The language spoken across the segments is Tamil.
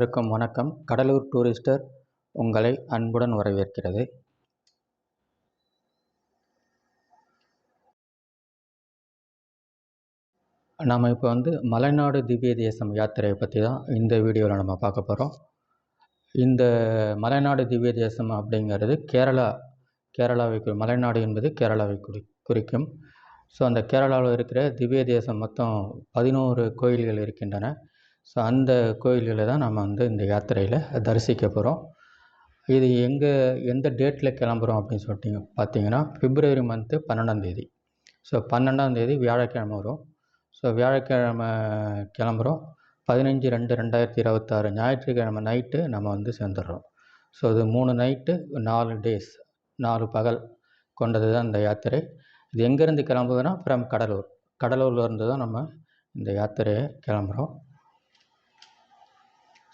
இருக்கும் வணக்கம். கடலூர் டூரிஸ்டர் உங்களை அன்புடன் வரவேற்கிறது. நாம் இப்போ வந்து மலைநாடு திவ்ய தேசம் யாத்திரையை பற்றி தான் இந்த வீடியோவில் நம்ம பார்க்க போகிறோம் இந்த மலைநாடு திவ்ய தேசம் அப்படிங்கிறது கேரளா கேரளாவை மலைநாடு என்பது கேரளாவை குறி குறிக்கும். ஸோ அந்த கேரளாவில் இருக்கிற திவ்ய தேசம் மொத்தம் பதினோரு கோயில்கள் இருக்கின்றன. ஸோ அந்த கோயில்களை தான் நம்ம வந்து இந்த யாத்திரையில் தரிசிக்க போகிறோம் இது எங்கே எந்த டேட்டில் கிளம்புறோம் அப்படின்னு சொல்லிட்டிங்க பார்த்தீங்கன்னா பிப்ரவரி மந்த்து பன்னெண்டாம் தேதி. ஸோ பன்னெண்டாம் தேதி வியாழக்கிழமை வரும். ஸோ வியாழக்கிழமை கிளம்புறோம். பதினஞ்சு ரெண்டு ரெண்டாயிரத்தி இருபத்தாறு ஞாயிற்றுக்கிழமை நைட்டு நம்ம வந்து சேர்ந்துடுறோம். ஸோ இது மூணு நைட்டு நாலு டேஸ் நாலு பகல் கொண்டது தான் இந்த யாத்திரை. இது எங்கேருந்து கிளம்புதுன்னா ஃப்ரம் கடலூர். கடலூர்லேருந்து தான் நம்ம இந்த யாத்திரையை கிளம்புறோம்.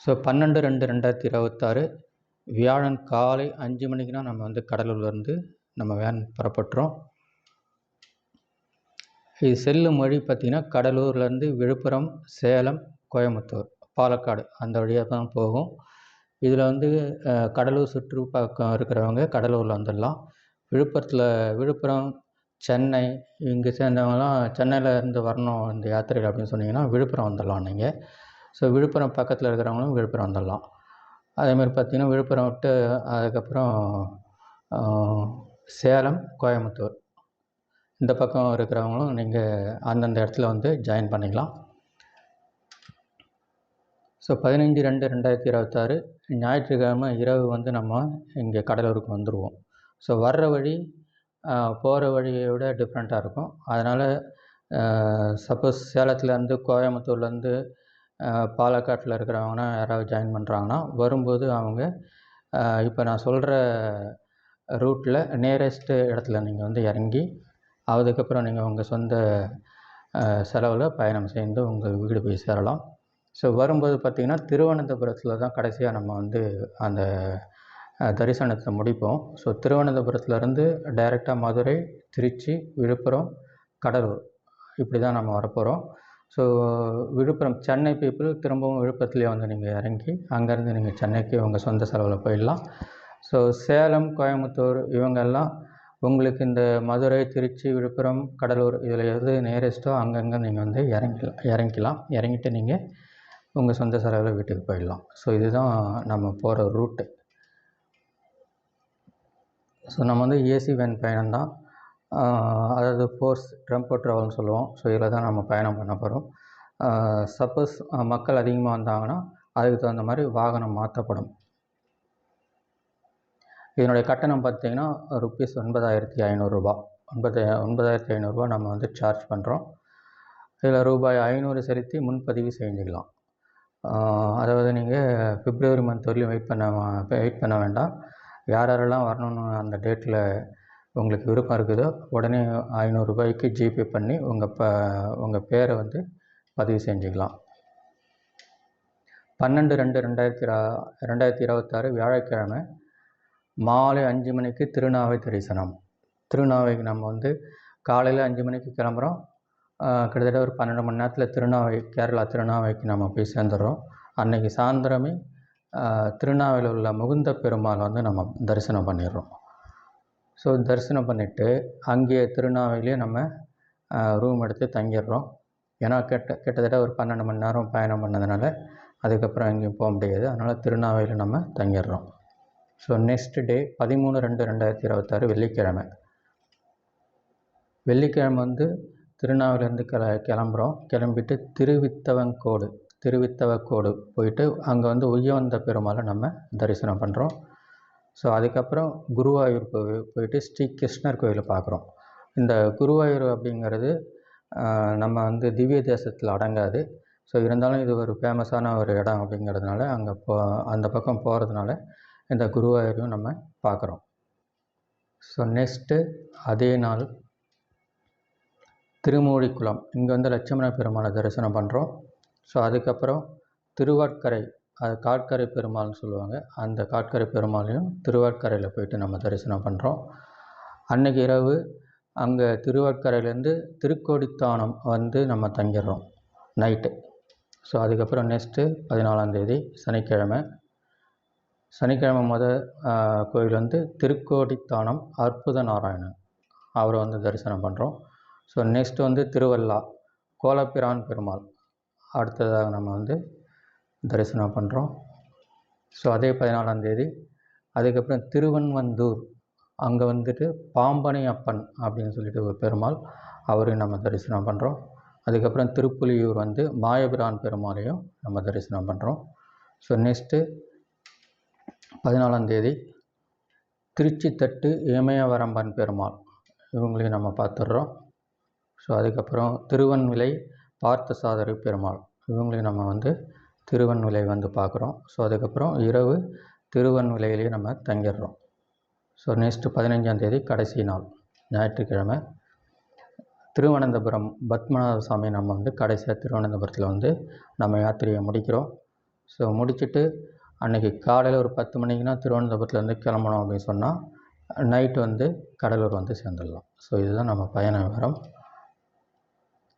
ஸோ பன்னெண்டு ரெண்டு ரெண்டாயிரத்தி இருபத்தாறு வியாழன் காலை அஞ்சு மணிக்குனா நம்ம வந்து கடலூர்லேருந்து நம்ம வேன் புறப்பட்டுறோம். இது செல்லும் வழி பார்த்திங்கன்னா கடலூர்லேருந்து விழுப்புரம் சேலம் கோயம்புத்தூர் பாலக்காடு அந்த வழியாக தான் போகும். இதில் வந்து கடலூர் சுற்று பக்கம் இருக்கிறவங்க கடலூரில் வந்துடலாம். விழுப்புரத்தில் விழுப்புரம் சென்னை இங்கே சேர்ந்தவங்கலாம் சென்னையில் இருந்து வரணும் இந்த யாத்திரைகள் அப்படின்னு சொன்னீங்கன்னா விழுப்புரம் வந்துடலாம் நீங்கள் ஸோ விழுப்புரம் பக்கத்தில் இருக்கிறவங்களும் விழுப்புரம் வந்துடலாம். அதேமாதிரி பார்த்திங்கன்னா விழுப்புரம் விட்டு அதுக்கப்புறம் சேலம் கோயம்புத்தூர். இந்த பக்கம் இருக்கிறவங்களும் நீங்கள் அந்தந்த இடத்துல வந்து ஜாயின் பண்ணிக்கலாம். ஸோ பதினஞ்சு ரெண்டு ரெண்டாயிரத்தி இருபத்தாறு ஞாயிற்றுக்கிழமை இரவு வந்து நம்ம இங்கே கடலூருக்கு வந்துடுவோம் ஸோ வர்ற வழி போகிற வழியை விட டிஃப்ரெண்ட்டாக இருக்கும். அதனால் சப்போஸ் சேலத்துலேருந்து கோயம்புத்தூர்லேருந்து பாலக்காட்டில் இருக்கிறவங்கனா யாராவது ஜாயின் பண்ணுறாங்கன்னா வரும்போது அவங்க இப்போ நான் சொல்கிற ரூட்டில் நியரஸ்ட்டு இடத்துல நீங்கள் வந்து இறங்கி அதுக்கப்புறம் நீங்கள் உங்கள் சொந்த செலவில் பயணம் செய்து உங்கள் வீடு போய் சேரலாம். ஸோ வரும்போது பார்த்திங்கன்னா திருவனந்தபுரத்தில் தான் கடைசியாக நம்ம வந்து அந்த தரிசனத்தை முடிப்போம். ஸோ திருவனந்தபுரத்துலேருந்து டைரெக்டாக மதுரை திருச்சி விழுப்புரம் கடலூர் இப்படி தான் நம்ம வரப்போகிறோம் ஸோ விழுப்புரம் சென்னை பீப்புள் திரும்பவும் விழுப்புரத்துலேயே வந்து நீங்கள் இறங்கி அங்கேருந்து நீங்கள் சென்னைக்கு உங்கள் சொந்த செலவில் போயிடலாம். ஸோ சேலம் கோயம்புத்தூர் இவங்கெல்லாம் உங்களுக்கு இந்த மதுரை திருச்சி விழுப்புரம் கடலூர் இதில் எது நியரஸ்ட்டோ அங்கங்கே நீங்கள் வந்து இறங்கிக்கலாம் இறங்கிக்கலாம். இறங்கிட்டு நீங்கள் உங்கள் சொந்த செலவில் வீட்டுக்கு போயிடலாம். ஸோ இதுதான் நம்ம போகிற ரூட்டு ஸோ நம்ம வந்து ஏசி வேன் பயணம் தான் அதாவது ஃபோர்ஸ் டெம்போ ட்ராவல்னு சொல்லுவோம். ஸோ இதில் தான் நம்ம பயணம் பண்ண போகிறோம் சப்போஸ் மக்கள் அதிகமாக வந்தாங்கன்னா அதுக்கு தகுந்த மாதிரி வாகனம் மாற்றப்படும். இதனுடைய கட்டணம் பார்த்தீங்கன்னா ருப்பீஸ் ஒன்பதாயிரத்தி ஐநூறுரூபா ஒன்பது ஒன்பதாயிரத்தி ஐநூறுரூவா நம்ம வந்து சார்ஜ் பண்ணுறோம் இதில் ரூபாய் ஐநூறு செலுத்தி முன்பதிவு செஞ்சுக்கலாம். அதாவது நீங்கள் பிப்ரவரி மந்த் வரையிலும் வெயிட் பண்ண வெயிட் பண்ண வேண்டாம். யார் யாரெல்லாம் வரணும்னு அந்த டேட்டில் உங்களுக்கு விருப்பம் இருக்குதோ உடனே ஐநூறுரூபாய்க்கு ஜிபே பண்ணி உங்கள் ப உங்கள் பேரை வந்து பதிவு செஞ்சுக்கலாம். பன்னெண்டு ரெண்டு ரெண்டாயிரத்தி ரா- ரெண்டாயிரத்தி இருபத்தாறு வியாழக்கிழமை மாலை அஞ்சு மணிக்கு திருநாவை தரிசனம். திருநாவைக்கு நம்ம வந்து காலையில் அஞ்சு மணிக்கு கிளம்புறோம். கிட்டத்தட்ட ஒரு பன்னெண்டு மணி நேரத்தில் திருநாவை கேரளா திருநாவைக்கு நம்ம போய் சேர்ந்துடுறோம். அன்னைக்கு சாயந்தரமே திருநாவையில் உள்ள முகுந்த பெருமாள் வந்து நம்ம தரிசனம் பண்ணிடுறோம். ஸோ தரிசனம் பண்ணிவிட்டு அங்கேயே திருநாவையிலே நம்ம ரூம் எடுத்து தங்கிடுறோம். ஏன்னா கிட்ட கிட்டத்தட்ட ஒரு பன்னெண்டு மணி நேரம் பயணம் பண்ணதுனால அதுக்கப்புறம் எங்கேயும் போக முடியாது. அதனால் திருநாவையில் நம்ம தங்கிடுறோம். ஸோ நெக்ஸ்ட் டே பதிமூணு ரெண்டு ரெண்டாயிரத்தி இருபத்தாறு வெள்ளிக்கிழமை. வெள்ளிக்கிழமை வந்து திருநாவிலேருந்து கிள கிளம்புறோம். கிளம்பிட்டு திருவித்தவங்கோடு திருவித்தவக்கோடு போயிட்டு அங்கே வந்து உய்யவந்த பெருமாளை நம்ம தரிசனம் பண்ணுறோம் ஸோ அதுக்கப்புறம் குருவாயூர் கோவில் போயிட்டு ஸ்ரீ கிருஷ்ணர் கோயிலை பார்க்குறோம். இந்த குருவாயூர் அப்படிங்கிறது நம்ம வந்து திவ்ய தேசத்தில் அடங்காது. ஸோ இருந்தாலும் இது ஒரு ஃபேமஸான ஒரு இடம் அப்படிங்கிறதுனால அங்கே போ அந்த பக்கம் போகிறதுனால இந்த குருவாயூரையும் நம்ம பார்க்குறோம். ஸோ நெக்ஸ்ட்டு அதே நாள் திருமூழிக்குளம் இங்கே வந்து லட்சுமண பெருமானை தரிசனம் பண்ணுறோம் ஸோ அதுக்கப்புறம் திருவாட்கரை அது காட்கரை பெருமாள்னு சொல்லுவாங்க. அந்த காட்கரை பெருமாளையும் திருவாட்கரையில் போயிட்டு நம்ம தரிசனம் பண்ணுறோம் அன்னைக்கு இரவு அங்கே திருவாட்கரையிலேருந்து திருக்கோடித்தானம் வந்து நம்ம தங்கிடுறோம் நைட்டு ஸோ அதுக்கப்புறம் நெக்ஸ்ட்டு பதினாலாந்தேதி சனிக்கிழமை. சனிக்கிழமை முத கோயில் வந்து திருக்கோடித்தானம் அற்புத நாராயணன். அவரை வந்து தரிசனம் பண்ணுறோம் ஸோ நெக்ஸ்ட் வந்து திருவல்லா கோலப்பிரான் பெருமாள். அடுத்ததாக நம்ம வந்து தரிசனம் பண்ணுறோம் ஸோ அதே பதினாலாந்தேதி அதுக்கப்புறம் திருவன்வந்தூர் அங்கே வந்துட்டு பாம்பனை அப்பன் அப்படின்னு சொல்லிட்டு ஒரு பெருமாள் அவரையும் நம்ம தரிசனம் பண்ணுறோம் அதுக்கப்புறம் திருப்புலியூர் வந்து மாயபிரான் பெருமாளையும் நம்ம தரிசனம் பண்ணுறோம் ஸோ நெக்ஸ்ட்டு பதினாலாந்தேதி திருச்சி தட்டு இமயவரம்பன் பெருமாள். இவங்களையும் நம்ம பார்த்துடுறோம். ஸோ அதுக்கப்புறம் திருவன்விலை பார்த்தசாதரி பெருமாள். இவங்களையும் நம்ம வந்து திருவன்விலை வந்து பார்க்குறோம். ஸோ அதுக்கப்புறம் இரவு திருவன்விலையிலேயே நம்ம தங்கிடுறோம். ஸோ நெக்ஸ்ட்டு பதினஞ்சாந்தேதி கடைசி நாள் ஞாயிற்றுக்கிழமை. திருவனந்தபுரம் பத்மநாத சாமி நம்ம வந்து கடைசியாக திருவனந்தபுரத்தில் வந்து நம்ம யாத்திரையை முடிக்கிறோம். ஸோ முடிச்சுட்டு அன்றைக்கி காலையில் ஒரு பத்து மணிக்குனா திருவனந்தபுரத்துலேருந்து கிளம்பணும் அப்படின்னு சொன்னால் நைட்டு வந்து கடலூர் வந்து சேர்ந்துடலாம். ஸோ இதுதான் நம்ம பயண விவரம்.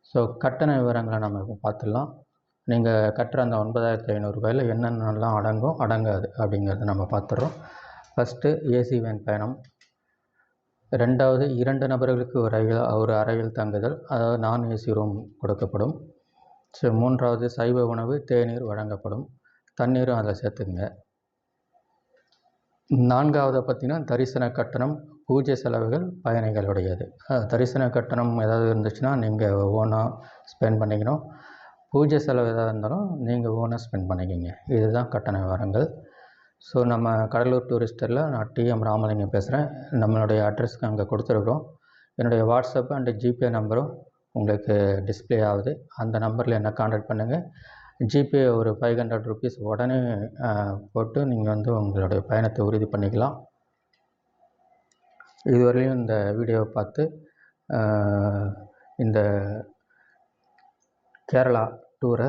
ஸோ கட்டண விவரங்களை நம்ம இப்போ பார்த்துடலாம். நீங்கள் கட்டுற அந்த ஒன்பதாயிரத்து ஐநூறுரூபாயில் என்னென்னலாம் அடங்கும் அடங்காது அப்படிங்கிறத நம்ம பார்த்துட்றோம். ஃபஸ்ட்டு ஏசி வேன் பயணம். ரெண்டாவது இரண்டு நபர்களுக்கு ஒரு அறையில் ஒரு அறையில் தங்குதல் அதாவது நான் ஏசி ரூம் கொடுக்கப்படும். ஸோ மூன்றாவது சைவ உணவு தேநீர் வழங்கப்படும். தண்ணீரும் அதில் சேர்த்துங்க நான்காவது பார்த்திங்கன்னா தரிசன கட்டணம் பூஜை செலவுகள் பயணிகளுடையது. தரிசன கட்டணம் ஏதாவது இருந்துச்சுன்னா நீங்கள் ஓனாக ஸ்பெண்ட் பண்ணிக்கணும். பூஜை செலவு எதாக இருந்தாலும் நீங்கள் ஓனாக ஸ்பெண்ட் பண்ணிக்கிங்க. இதுதான் கட்டண விவரங்கள். ஸோ நம்ம கடலூர் டூரிஸ்டரில் நான் டிஎம் ராமலிங்கம் பேசுகிறேன் நம்மளுடைய அட்ரஸ்க்கு அங்கே கொடுத்துருக்குறோம். என்னுடைய வாட்ஸ்அப் அண்டு ஜிபே நம்பரும் உங்களுக்கு டிஸ்பிளே ஆகுது. அந்த நம்பரில் என்ன காண்டாக்ட் பண்ணுங்கள் ஜிபே ஒரு ஃபைவ் ஹண்ட்ரட் ருபீஸ் உடனே போட்டு நீங்கள் வந்து உங்களுடைய பயணத்தை உறுதி பண்ணிக்கலாம். இதுவரையிலும் இந்த வீடியோவை பார்த்து இந்த கேரளா டூரை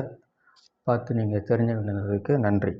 பார்த்து நீங்கள் தெரிஞ்சுக்கிட்டதுக்கு நன்றி.